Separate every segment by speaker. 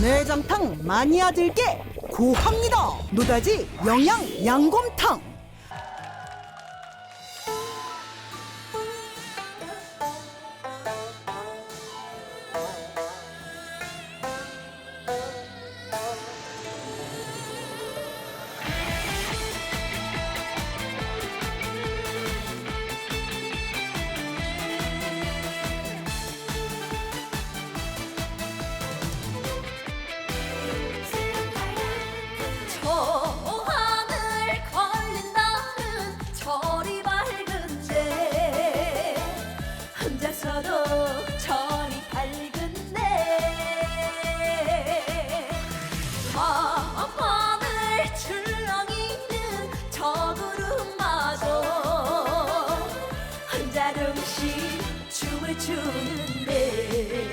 Speaker 1: 내장탕 마니아들께 고합니다. 노다지 영양 양곰탕.
Speaker 2: 다시 춤을 추는데.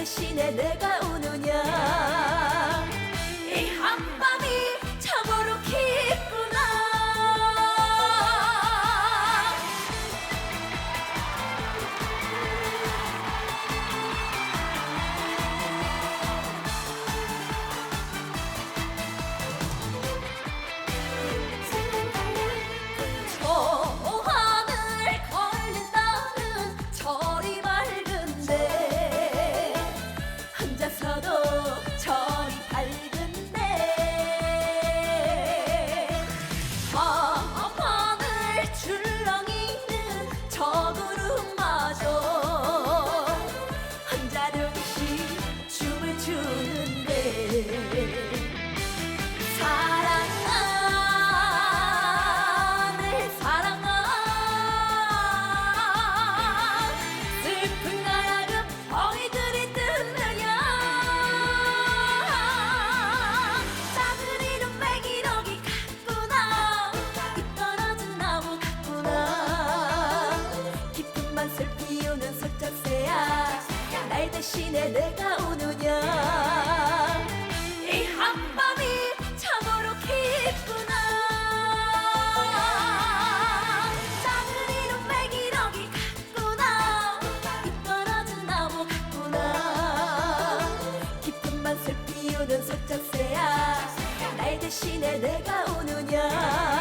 Speaker 2: 대신에 내가 우느냐? her you. 내가 오느냐?